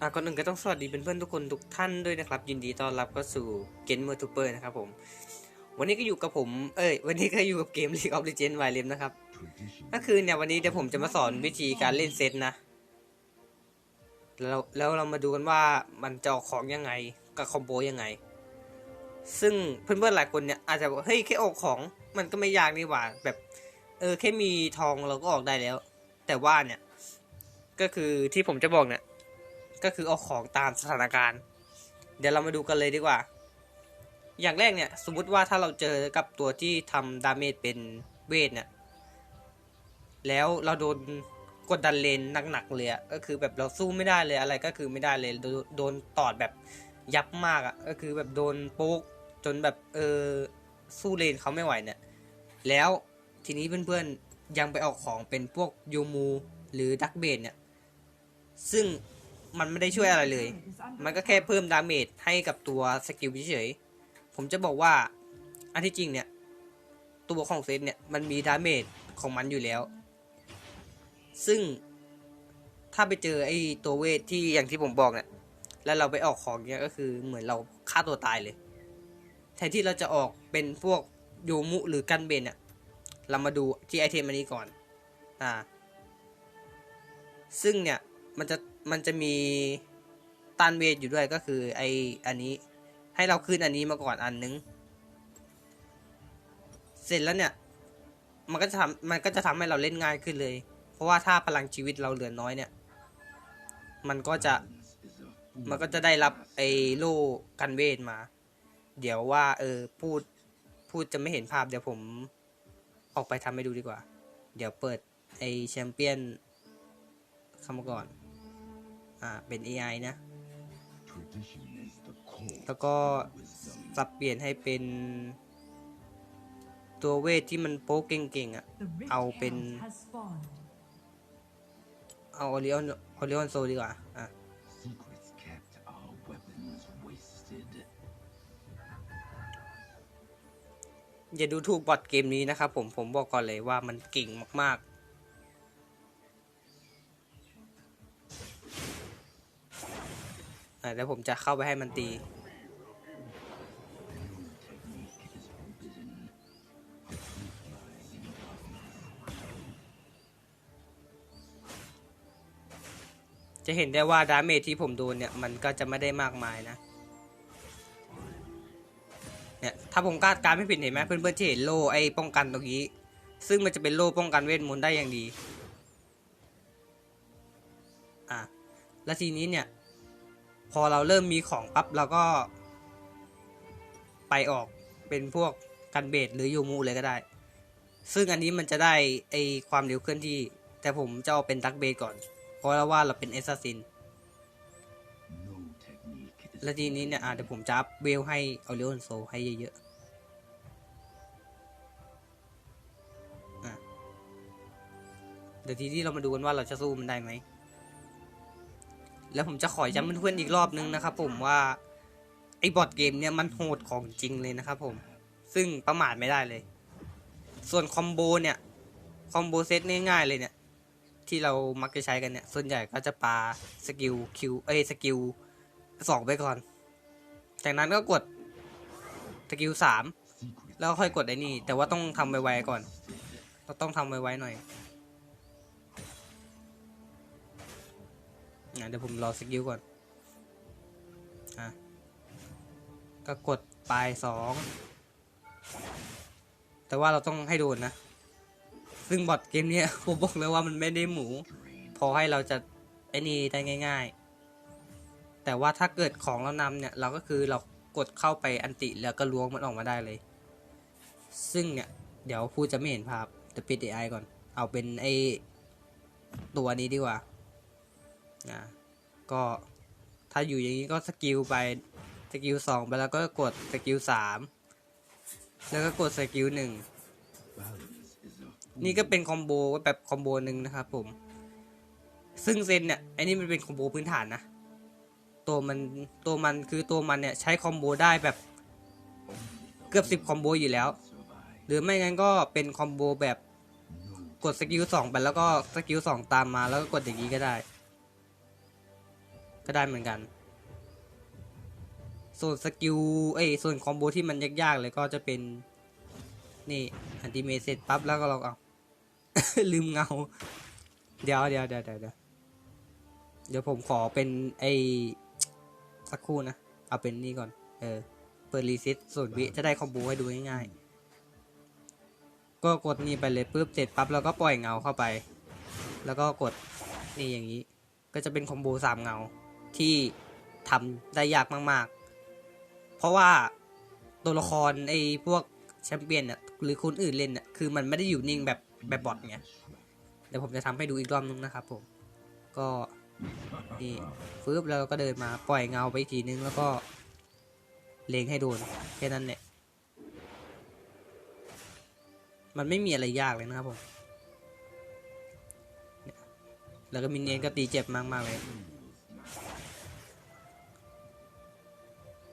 อะก่อนอื่นก็ต้องสวัสดีเพื่อนๆทุกคนทุกท่านด้วยนะครับ ยินดีต้อนรับเข้าสู่เกมเมอร์ทูเปอร์นะครับผม วันนี้ก็อยู่กับผม เอ้ย วันนี้ก็อยู่กับเกม League of Legends Wild นะครับ ก็คือเนี่ยวันนี้เดี๋ยวผมจะมาสอนวิธีการเล่นเซตนะ แล้วแล้วเรามาดูกันว่ามันจะออกของยังไงกับคอมโบยังไง ซึ่งเพื่อนๆหลายคนเนี่ยอาจจะบอกเฮ้ยแค่ออกของมันก็ไม่ยากนี่หว่าแบบเออแค่มีทองเราก็ออกได้แล้ว แต่ว่าเนี่ย ก็คือที่ผมจะบอกเนี่ย ก็คือเอาของตามสถานการณ์ เดี๋ยวเรามาดูกันเลยดีกว่า อย่างแรกเนี่ย สมมติว่าถ้าเราเจอกับตัวที่ทำดาเมจเป็นเวทเนี่ย แล้วเราโดนกดดันเลนหนักๆเลยอะก็คือแบบเราสู้ไม่ได้เลยอะไรก็คือไม่ได้เลย โดนโดนตอดแบบยับมากอะก็คือแบบโดนโป๊กจนแบบเออสู้เลนเขาไม่ไหวเนี่ย แล้วทีนี้เพื่อนๆยังไปเอาของเป็นพวกยูมูหรือดักเบดเนี่ย ซึ่ง มันไม่ได้ช่วยอะไรเลย มันก็แค่เพิ่มดาเมจให้กับตัวสกิลเฉยๆผมจะบอกว่า อันที่จริงเนี่ย ตัวของเซตเนี่ย มันมีดาเมจของมันอยู่แล้ว ซึ่งถ้าไปเจอไอ้ตัวเวทที่อย่างที่ผมบอกเนี่ย แล้วเราไปออกของเนี่ยก็คือเหมือนเราฆ่าตัวตายเลย แทนที่เราจะออกเป็นพวกโยมุหรือกันเบนเนี่ย เรามาดูที่ไอเทมอันนี้ก่อน อ่า ซึ่งเนี่ย มันจะ มันจะมีต้านเวทอยู่ด้วยก็คือไออันนี้ให้เราขึ้นอันนี้มาก่อนอันนึง เสร็จแล้วเนี่ย มันก็จะทำมันก็จะทำให้เราเล่นง่ายขึ้นเลย เพราะว่าถ้าพลังชีวิตเราเหลือน้อยเนี่ย มันก็จะมันก็จะได้รับไอโล่กันเวทมา เดี๋ยวว่า เออพูดพูดจะไม่เห็นภาพเดี๋ยวผมออกไปทำให้ดูดีกว่า เดี๋ยวเปิดไอแชมเปี้ยนเข้ามาก่อน อ่าเป็น AI นะ แล้วก็สับเปลี่ยนให้เป็น ตัวเวทที่มันโป๊กเก่งๆอะ เอาเป็น เอาออริออนออริออนโซดีกว่า อะ Secrets kept are weapons wasted. อย่าดูถูกบอทเกมนี้นะครับผมผมบอกก่อนเลยว่ามันเก่งมากๆ แล้วผมจะเข้าไปให้มันตี จะเห็นได้ว่าดาเมจที่ผมโดนเนี่ย มันก็จะไม่ได้มากมายนะ เนี่ย ถ้าผมคาดการไม่ผิดเห็นไหมเพื่อนๆจะเห็นโล่ไอ้ป้องกันตรงนี้ ซึ่งมันจะเป็นโล่ป้องกันเวทมนต์ได้อย่างดี อะ แล้วทีนี้เนี่ย อเราเริ่มมีของปั๊บเราก็ ไปออกเป็นพวกกันเบสหรือยูมูเลยก็ได้ ซึ่งอันนี้มันจะได้ไอความเร็วเคลื่อนที่ แต่ผมจะเอาเป็นดักเบสก่อน เพราะว่าเราเป็นเอซซิน แล้วทีนี้เนี่ยอะเดี๋ยวผมจะอัพเวลให้เอาเลียนโซให้เยอะๆอะเดี๋ยวทีนี้เรามาดูกันว่าเราจะสู้มันได้ไหม แล้วผมจะขอย้ำเพื่อนๆอีกรอบนึงนะครับผมว่าไอ้บอร์ดเกมเนี่ยมันโหดของจริงเลยนะครับผม ซึ่งประมาทไม่ได้เลย ส่วนคอมโบเนี่ยคอมโบเซตง่ายๆเลยเนี่ย ที่เรามักจะใช้กันเนี่ย ส่วนใหญ่ก็จะปาสกิลคิวเอ้ยสกิลสองไปก่อน จากนั้นก็กดสกิลสาม secrets แล้วค่อยกดไอ้นี่ แต่ว่าต้องทำไวๆก่อน เราต้องทำไวๆหน่อย เดี๋ยวผมรอสกิลก่อนอะก็กดปลายสองแต่ว่าเราต้องให้โดนนะ ซึ่งบอทเกมนี้ผมบอกเลยว่ามันไม่ได้หมู พอให้เราจะไอ้นี่ได้ง่าย ๆ แต่ว่าถ้าเกิดของเรานำเนี่ย เราก็คือเรากดเข้าไปอันติแล้วก็ล้วงมันออกมาได้เลย ซึ่งเนี่ย เดี๋ยวพูดจะไม่เห็นภาพจะปิด AI ก่อน เอาเป็นไอตัวนี้ดีกว่าอ่า ก็ถ้าอยู่อย่างนี้ก็สกิลไปสกิลสองไปแล้วก็กดสกิลสามแล้วก็กดสกิลหนึ่ง balance is a นี่ก็เป็นคอมโบแบบคอมโบหนึ่งนะครับผม ซึ่งเซนเนี่ยไอ้นี่มันเป็นคอมโบพื้นฐานนะตัวมันตัวมันคือตัวมันเนี่ยใช้คอมโบได้แบบเกือบสิบคอมโบอยู่แล้ว survive. หรือไม่งั้นก็เป็นคอมโบแบบ No กดสกิลสองไปแล้วก็สกิลสองตามมาแล้วก็กดอย่างนี้ก็ได้ ก็ได้เหมือนกัน ส่วนสกิลเอ้ยส่วนคอมโบที่มันยากๆเลยก็จะเป็น นี่อันติเมเสร็จปั๊บแล้วก็เราเอาลืมเงาเดี๋ยวเดี๋ยวเดี๋ยวเดี๋ยวเดี๋ยวเดี๋ยวผมขอเป็นไอสักครู่นะ เอาเป็นนี่ก่อน เออ เปิดรีเซ็ตส่วนวิจะได้คอมโบให้ดูง่ายๆ ก็กดนี่ไปเลยปุ๊บเสร็จปั๊บแล้วก็ปล่อยเงาเข้าไป แล้วก็กดนี่อย่างนี้ ก็จะเป็นคอมโบสามเงา ที่ทำได้ยากมาก ๆ เพราะว่าตัวละครไอ้พวกแชมเปี้ยนน่ะหรือคนอื่นเล่นน่ะคือมันไม่ได้อยู่นิ่งแบบแบบบอทไงเดี๋ยวผมจะทำให้ดูอีกรอบนึงนะครับผมก็นี่ฟืบแล้วก็เดินมาปล่อยเงาไปทีนึงแล้วก็เลงให้โดนแค่นั้นแหละมันไม่มีอะไรยากเลยนะครับผม แล้วก็มินเนียนก็ตีเจ็บมากๆเลย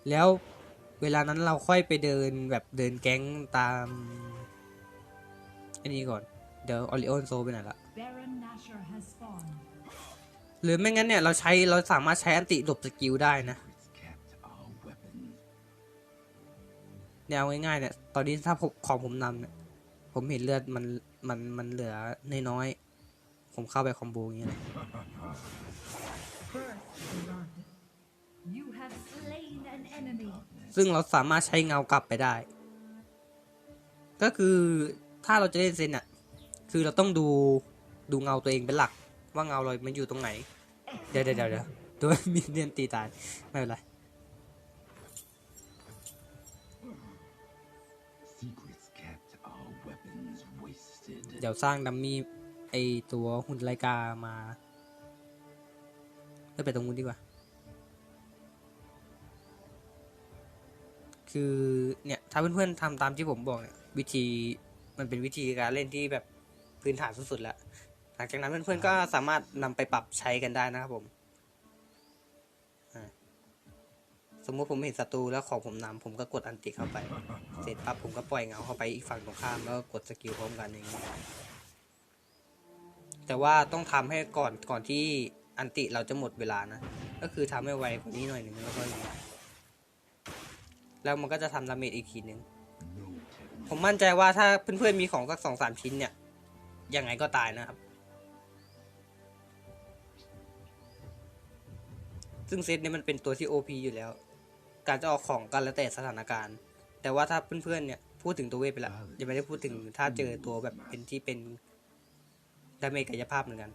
แล้วเวลานั้นเราค่อยไปเดินแบบเดินแก๊งตามอันนี้ก่อน เดี๋ยวออริโอนโซไปไหนละ Baron Nashor has spawned. หรือไม่งั้นเนี่ย เราใช้เราสามารถใช้อันติหลบสกิลได้นะ Secrets kept are weapons. แนวง่ายๆเนี่ย ตอนนี้ถ้าผมของผมนำเนี่ย ผมเห็นเลือดมันมันมันเหลือน้อยๆผมเข้าไปคอมโบอย่างเงี้ย ซึ่งเราสามารถใช้เงากลับไปได้ ก็คือถ้าเราจะเล่นเซนอะคือเราต้องดูดูเงาตัวเองเป็นหลัก ว่าเงาเรามันอยู่ตรงไหน เดี๋ยวเดี๋ยวเดี๋ยวเดี๋ยวตัวมีเนียนตีตายไม่เป็นไร Secrets kept are weapons wasted. เดี๋ยวสร้างดัมมี่ไอตัวหุ่นไลกามาเลือกไปตรงนู้นดีกว่า คือเนี่ยถ้าเพื่อนๆทำตามที่ผมบอกเนี่ยวิธีมันเป็นวิธีการเล่นที่แบบพื้นฐานสุดๆแล้วหลังจากนั้นเพื่อนๆก็สามารถนำไปปรับใช้กันได้นะครับผมสมมติผมเห็นศัตรูแล้วของผมนำผมก็กดอันติเข้าไป เสร็จปั๊บผมก็ปล่อยเงาเข้าไปอีกฝั่งตรงข้ามแล้วก็กดสกิลพร้อมกันอย่างนี้แต่ว่าต้องทำให้ก่อนก่อนที่อันติเราจะหมดเวลานะ ก็คือทำให้ไวกว่านี้หน่อยหนึ่งแล้วก็อย่างนี้ แล้วมันก็จะทำดาเมจอีกทีหนึ่งผมมั่นใจว่าถ้าเพื่อนๆมีของสักสองสามชิ้นเนี่ย ยังไงก็ตายนะครับ ซึ่งเซตเนี้มันเป็นตัวที่ OP อยู่แล้ว การจะออกของกันแล้วแต่สถานการณ์ แต่ว่าถ้าเพื่อนๆเนี่ยพูดถึงตัวเวทไปแล้วยังไม่ได้พูดถึงถ้าเจอตัวแบบเป็นที่เป็นดาเมจกายภาพเหมือนกัน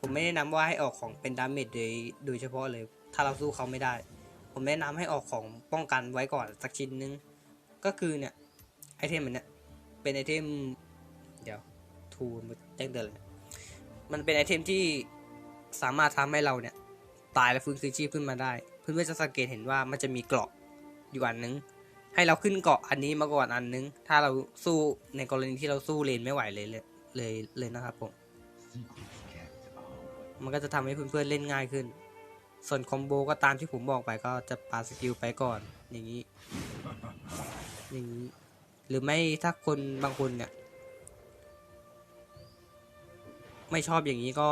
ผมไม่แนะนำว่าให้ออกของเป็นดาเมจโดยโดยเฉพาะเลย ถ้าเราสู้เขาไม่ได้ ผมแนะนำให้ออกของป้องกันไว้ก่อนสักชิ้นนึง ก็คือเนี่ยไอเทมมันเนี่ยเป็นไอเทมเดี๋ยวทูมาแจ้งเตือนเลยมันเป็นไอเทมที่สามารถทำให้เราเนี่ยตายและฟื้นคืนชีพขึ้นมาได้ เพื่อนๆจะสังเกตเห็นว่ามันจะมีเกราะอยู่อันนึง ให้เราขึ้นเกราะอันนี้มาก่อนอันนึง ถ้าเราสู้ในกรณีที่เราสู้เลนไม่ไหวเลยเลยเลยเลยนะครับผมมันก็จะทำให้เพื่อนๆเล่นง่ายขึ้น ส่วนคอมโบก็ตามที่ผมบอกไปก็จะปาสกิลไปก่อน อย่างนี้ อย่างนี้ หรือไม่ถ้าคนบางคนเนี่ย ไม่ชอบอย่างนี้ก็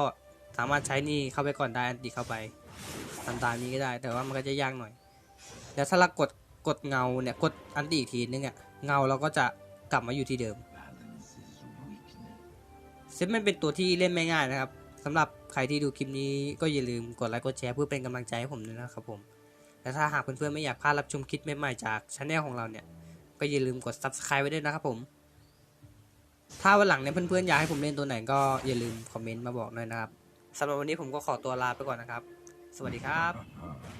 สามารถใช้นี่เข้าไปก่อนได้อันติเข้าไปทำตามนี้ก็ได้ แต่ว่ามันก็จะยากหน่อย แล้วถ้าเรากดกดเงาเนี่ยกดอันติอีกทีนึงอะเงาเราก็จะกลับมาอยู่ที่เดิมเซตมันเป็นตัวที่เล่นไม่ง่ายนะครับ สำหรับใครที่ดูคลิปนี้ก็อย่าลืมกดไลค์กดแชร์เพื่อเป็นกำลังใจให้ผมด้วยนะครับผมและถ้าหากเพื่อนๆไม่อยากพลาดรับชมคลิปใหม่ๆจากช anel ของเราเนี่ย ก็อย่าลืมกด subscribe ไว้ด้วยนะครับผม ถ้าวันหลังเนี่ยเพื่อนๆอยากให้ผมเล่นตัวไหนก็อย่าลืมคอมเมนต์มาบอกหน่อยนะครับสำหรับวันนี้ผมก็ขอตัวลาไปก่อนนะครับ สวัสดีครับ